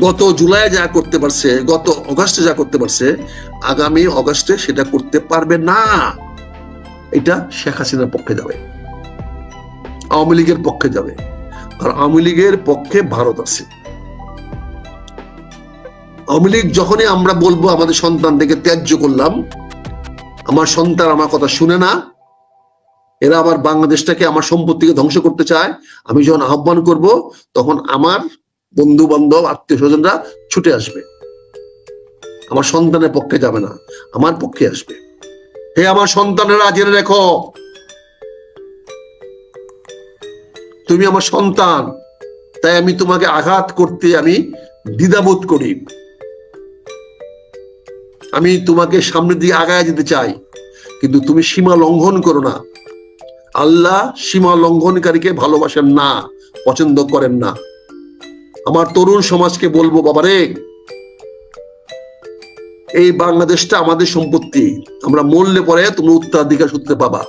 গত জুলাই যা করতে পারছে, গত অগাস্টে যা করতে পারছে, আগামী অগাস্টে সেটা করতে পারবে না। এটা শেখ হাসিনার পক্ষে যাবে। আওয়ামী লীগের পক্ষে যাবে। আর আওয়ামী লীগের পক্ষে ভারত আছে। আওয়ামী লীগ যখনই আমরা বলব, আমাদের সন্তানদেরকে ত্যায্য করলাম, আমার সন্তান আমার কথা শুনে না, এরা আবার বাংলাদেশটাকে আমার সম্পত্তিকে ধ্বংস করতে চায়, আমি যখন আহ্বান করব, তখন আমার বন্ধু বান্ধব আত্মীয় স্বজনরা ছুটে আসবে। আমার সন্তানের পক্ষে যাবে না, আমার পক্ষে আসবে। হে আমার সন্তানেরা, জেনে রেখো। তুমি আমার সন্তান, তাই আমি তোমাকে আঘাত করতে আমি দ্বিধাবোধ করি। আমি তোমাকে সামনের দিকে আগায় যেতে চাই, কিন্তু তুমি সীমা লঙ্ঘন করো না। আল্লাহ সীমা লঙ্ঘনকারীকে ভালোবাসেন না, পছন্দ করেন না। আমার তরুণ সমাজকে বলব বাবা রে এই বাংলাদেশটা আমাদের সম্পত্তি। আমরা মরলে পরে তুমি উত্তরাধিকার সূত্রে পাবা।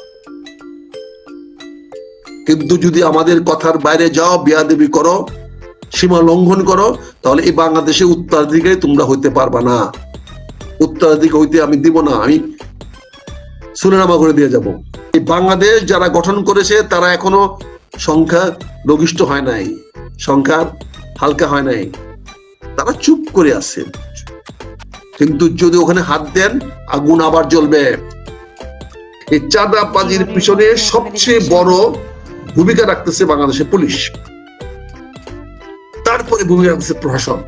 কিন্তু যদি আমাদের কথার বাইরে যাও, বিয়াদেবী করো, সীমা লঙ্ঘন করো, তাহলে এই বাংলাদেশে উত্তরাধিকারী তোমরা হইতে পারবা না। উত্তরাধিকার হইতে আমি দিব না, আমি সুনামা করে দিয়ে যাব। এই বাংলাদেশ যারা গঠন করেছে, তারা এখনও সংখ্যা লঘিষ্ঠ হয় নাই। সংখ্যা হালকা হয় নাই। তারা চুপ করে আছে। কিন্তু যদি ওখানে হাত দেন আগুন আবার জ্বলবে। এই চাঁদাবাজির পিছনে সবচেয়ে বড় ভূমিকা রাখতেছে বাংলাদেশের পুলিশ। তারপরে ভূমিকা রাখতেছে প্রশাসন।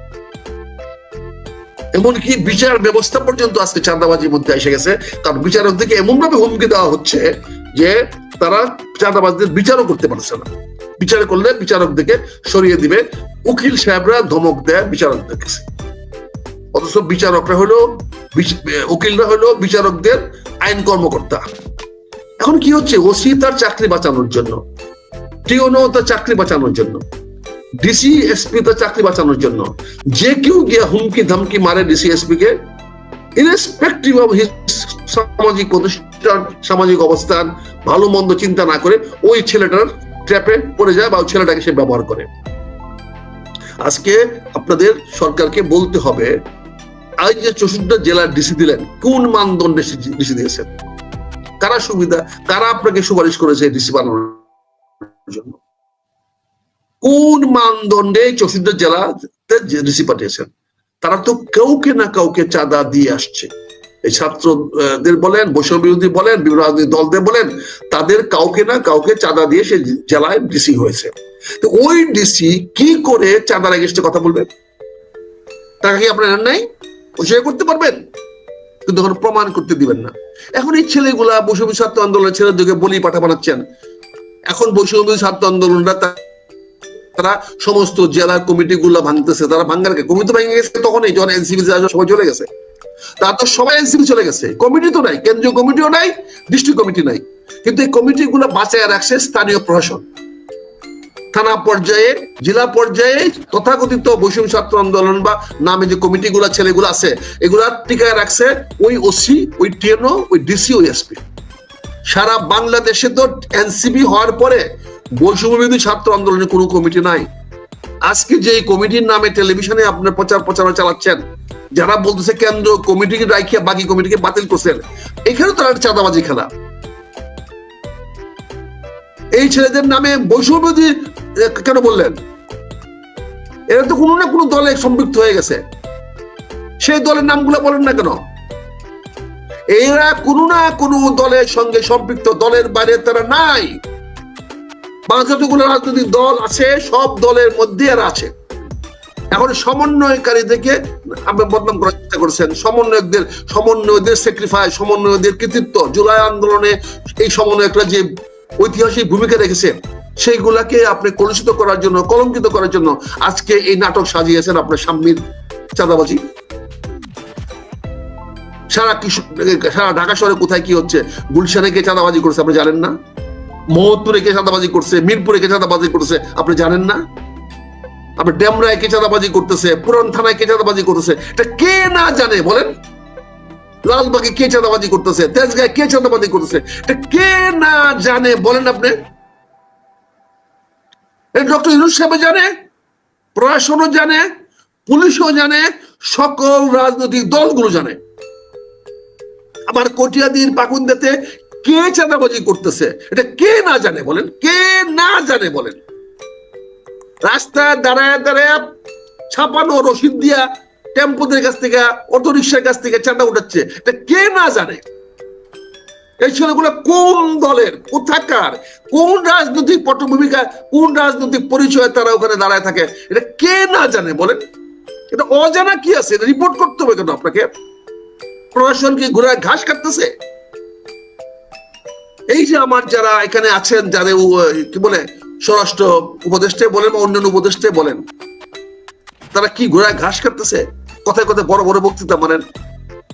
এমনকি বিচার ব্যবস্থা পর্যন্ত আজকে চাঁদাবাজির মধ্যে এসে গেছে। কারণ বিচারকদেরকে এমন ভাবে হুমকি দেওয়া হচ্ছে যে তারা চাঁদাবাজদের বিচারও করতে পারছে না। বিচার করলে বিচারকদেরকে সরিয়ে দিবে। উকিল সাহেবরা ধমক দেয় বিচারকদের কাছে। অথচ বিচারকরা হলো উকিলরা হলো বিচারকদের আইন কর্মকর্তা। এখন কি হচ্ছে? ওসি তার চাকরি বাঁচানোর জন্য, টিওনো তার চাকরি বাঁচানোর জন্য, ডিসি, এসপি তার চাকরি বাঁচানোর জন্য, যে কেউ গিয়ে হুমকি ধমকি মারে ডিসি এসপি কে ইরেসপেক্টিভ অফ হিজ সামাজিক প্রতিষ্ঠান, সামাজিক অবস্থান, ভালো মন্দ চিন্তা না করে ওই ছেলেটার ট্র্যাপে পড়ে যায় বা ওই ছেলেটাকে সে ব্যবহার করে। আজকে আপনাদের সরকারকে বলতে হবে, আজ যে চৌষট্টি জেলার ডিসি দিলেন, কোন মানদণ্ডে ডিসি দিয়েছেন? কারা সুবিধা, কারা আপনাকে সুপারিশ করেছে ডিসি বানানোর জন্য? কোন মানদণ্ডে চৌষট্টি জেলাতে ডিসি পাঠিয়েছেন? তারা তো কাউকে না কাউকে চাঁদা দিয়ে আসছে। এই ছাত্রদের বলেন, বৈষম্য বিরোধী বলেন, বিভিন্ন রাজনৈতিক দলদের বলেন, তাদের কাউকে না কাউকে চাঁদা দিয়ে সে জেলায় ডিসি হয়েছে। তো ওই ডিসি কি করে চাঁদার এগেস্টে কথা বলবেন? টাকা কি আপনার নাই? সে করতে পারবেন? কিন্তু এখন প্রমাণ করতে দিবেন না। এখন এই ছেলেগুলা বৈষম্য ছাত্র আন্দোলনের ছেলেদেরকে বলি পাঠা বানাচ্ছেন। এখন বৈষম্য ছাত্র আন্দোলনরা তারা সমস্ত জেলা কমিটি গুলা ভাঙতেছে, তারা ভাঙ্গার কমিটি ভেঙে গেছে তখনই, যখন এনসিপি সবাই চলে গেছে। তার তো সবাই এনসিপি চলে গেছে। কমিটি তো নাই, কেন্দ্রীয় কমিটিও নাই, ডিস্ট্রিক্ট কমিটি নাই। কিন্তু এই কমিটি গুলো বাঁচায় রাখছে স্থানীয় প্রশাসন। থানা পর্যায়ে, জেলা পর্যায়ে তথাকথিত বৈষম্য ছাত্র আন্দোলন বা নামে যে কমিটি গুলা ছেলেগুলো আছে, এগুলা টিকায় রাখছে ওই ওসি, ওই টিএনও, ওই ডিসি, ওই এসপি। সারা বাংলাদেশে তো এনসিপি হওয়ার পরে বৈষম্য বিরোধী ছাত্র আন্দোলনের কোনো কমিটি নাই। আজকে যে কমিটির নামে টেলিভিশনে আপনার প্রচার প্রচারণা চালাচ্ছেন যারা বলতেছে কেন্দ্র কমিটিকে রাখিয়া বাকি কমিটিকে বাতিল করছেন এখানে তারা একটা চাঁদাবাজি খেলা। এই ছেলেদের নামে বৈষম্য বিরোধী এ, কেন বললেন? এরা তো কোনো না কোনো দলে সম্পৃক্ত হয়ে গেছে। সেই দলের নামগুলো বলেন না কেন? এরা কোনো না কোনো দলের সঙ্গে সম্পৃক্ত দলের বাইরে তারা নাই। যতগুলো রাজনৈতিক দল আছে? সব দলের মধ্যে এরা আছে। এখন সমন্বয়কারী থেকে বদনাম করার চেষ্টা করছেন। সমন্বয়কদের, সমন্বয়দের স্যাক্রিফাইস সমন্বয়দের কৃতিত্ব। জুলাই আন্দোলনে এই সমন্বয়করা যে ঐতিহাসিক ভূমিকা রেখেছে, সেইগুলাকে আপনি কলুষিত করার জন্য, কলঙ্কিত করার জন্য আজকে এই নাটক সাজিয়েছেন আপনার সাম্যের চাঁদাবাজি। সারা সারা ঢাকা শহরে কোথায় কি হচ্ছে? গুলশানে কে চাঁদাবাজি করছে, আপনি জানেন না? মোহতপুরে কে চাঁদাবাজি করছে? মিরপুরে কে চাঁদাবাজি করছে? আপনি জানেন না? আপনি ডেমরায় কে চাঁদাবাজি করতেছে? পুরান থানায় কে চাঁদাবাজি করতেছে? এটা কে না জানে? বলেন। লালবাগে কে চাঁদাবাজি করতেছে? তেজগাঁয় কে চাঁদাবাজি করতেছে? এটা কে না জানে? বলেন আপনি। ডক্টর ইউনুস সাহেব জানে, প্রশাসনও জানে, পুলিশও জানে, সকল রাজনৈতিক দলগুলো জানে। আবার কটিয়াদির পাকুন্দাতে কে চাঁদাবাজি করতেছে? এটা কে না জানে বলেন? কে না জানে বলেন? রাস্তায় দাঁড়ায় দাঁড়ায় ছাপানো রসিদ দিয়া টেম্পোদের কাছ থেকে অটো রিক্সার কাছ থেকে চাঁদা উঠাচ্ছে। এটা কে না জানে? এই ছেলেগুলো কোন দলের? কোথাকার? কোন রাজনৈতিক পটভূমিকা কোন রাজনৈতিক পরিচয়ে তারা ওখানে দাঁড়ায় থাকে? এটা কে না জানে বলেন? এটা অজানা কি আছে? রিপোর্ট করতে হবে কেন আপনাকে? প্রশাসন কি ঘোড়ায় ঘাস কাটতেছে? এই যে আমার যারা এখানে আছেন যাদের কি বলে স্বরাষ্ট্র উপদেষ্টা বলেন বা অন্যান্য উপদেষ্টা বলেন তারা কি ঘোড়ায় ঘাস কাটতেছে? কথায় কথায় বড় বড় বক্তৃতা মানেন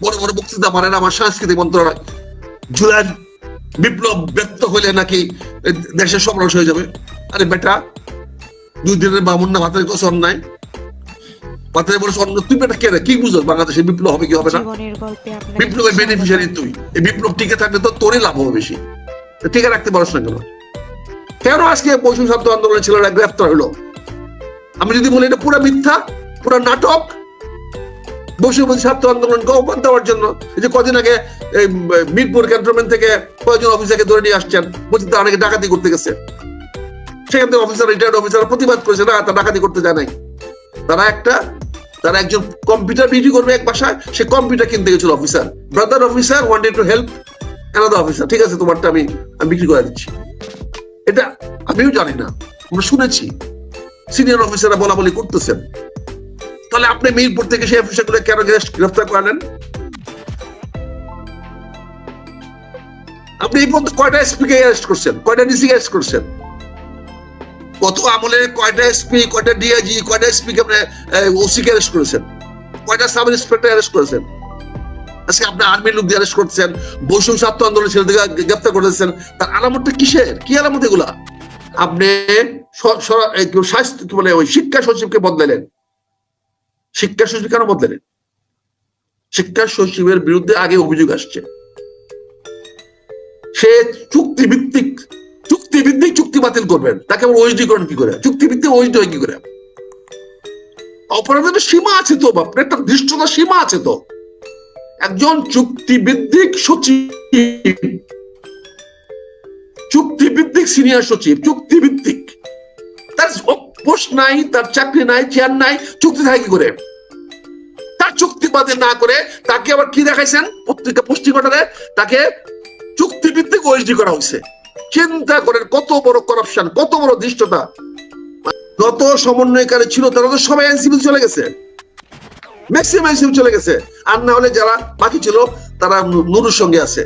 বড় বড় বক্তৃতা মানেন আমার সাংস্কৃতিক মন্ত্রণালয়। জুলাই বিপ্লব ব্যক্ত হইলে নাকি দেশের সমাবেশ হয়ে যাবে। আরে বেটা দুই দিনের বামুন না ভাতের কসম নাই ভাতের বলে অন্য তুই বেটা কে রে? কি বুঝো? বাংলাদেশে বিপ্লব হবে কি হবে না? বিপ্লবের বেনিফিশিয়ারি তুই। এই বিপ্লব টিকে থাকলে তো তোরই লাভ হবে বেশি। টিকে রাখতে পারছ না কেন? কেন আজকে পশু শব্দ আন্দোলনের ছেলেরা গ্রেফতার হলো? আমি যদি বলি এটা পুরো মিথ্যা, পুরো নাটক বৈষম্যবাদী ছাত্র আন্দোলনকে অপমান দেওয়ার জন্য। যে কদিন আগে মিরপুর ক্যান্টনমেন্ট থেকে কয়েকজন অফিসারকে ধরে নিয়ে আসছেন বলছি তারা অনেকে ডাকাতি করতে গেছে। সেখান থেকে অফিসার রিটায়ার্ড অফিসার প্রতিবাদ করেছে, না, তারা ডাকাতি করতে যায় নাই। তারা একটা, তারা একজন কম্পিউটার বিক্রি করবে এক বাসায়, সে কম্পিউটার কিনতে গেছিল officer brother officer wanted to help officer ঠিক আছে, তোমারটা আমি আমি বিক্রি করে দিচ্ছি। এটা আমিও জানি না, আমরা শুনেছি। সিনিয়র অফিসাররা বলা বলি করতেছেন। তাহলে আপনি মিরপুর থেকে সেই অফিসারগুলো কেন গ্রেস- গ্রেফতার করালেন? আপনি এই পর্যন্ত কয়টা এসপি কে অ্যারেস্ট করছেন? কয়টা ডিসি অ্যারেস্ট করছেন? কত আমলে কয়টা এসপি কয়টা ডিআইজি কয়টা এসপি কে আপনি ওসি কে অ্যারেস্ট করেছেন? কয়টা সাব ইন্সপেক্টর অ্যারেস্ট করেছেন? আজকে আপনি আর্মির লোক দিয়ে অ্যারেস্ট করছেন বৈষম্য ছাত্র আন্দোলনের ছেলেদেরকে গ্রেফতার করেছেন তার আলামতটা কিসের? কি আলামত এগুলা? আপনি স্বাস্থ্য বলে ওই শিক্ষা সচিবকে বদলালেন। শিক্ষা সচিব কেন বদলালেন? শিক্ষা সচিবের বিরুদ্ধে আগে অভিযোগ আসছে। সে চুক্তি ভিত্তিক চুক্তি ভিত্তিক চুক্তি বাতিল করবেন। তাকে আবার ওএসডি করেন কি করে? চুক্তি ভিত্তিক ওএসডি হয় কি করে? অপরাধের সীমা আছে তো বাপ একটা দৃষ্টতা সীমা আছে তো। একজন চুক্তিভিত্তিক সচিব। চুক্তিভিত্তিক সিনিয়র সচিব, চুক্তিভিত্তিক। তার পোস্ট নাই, তার চাকরি নাই চেয়ার নাই, চুক্তি থাকে কি করে? তার চুক্তি বাতিল না করে তাকে আবার কি দেখাইছেন? পত্রিকা পুষ্টি ঘটনায় তাকে চুক্তিভিত্তিক ওএসডি করা হয়েছে চিন্তা করেন কত বড় করাপশন কত বড় দৃষ্টতা যত সমন্বয়কারী ছিল তারা তো সবাই এনসিপি চলে গেছে। ম্যাক্সিমাম চলে গেছে। আর না হলে যারা বাকি ছিল তারা নুরুর সঙ্গে আছে।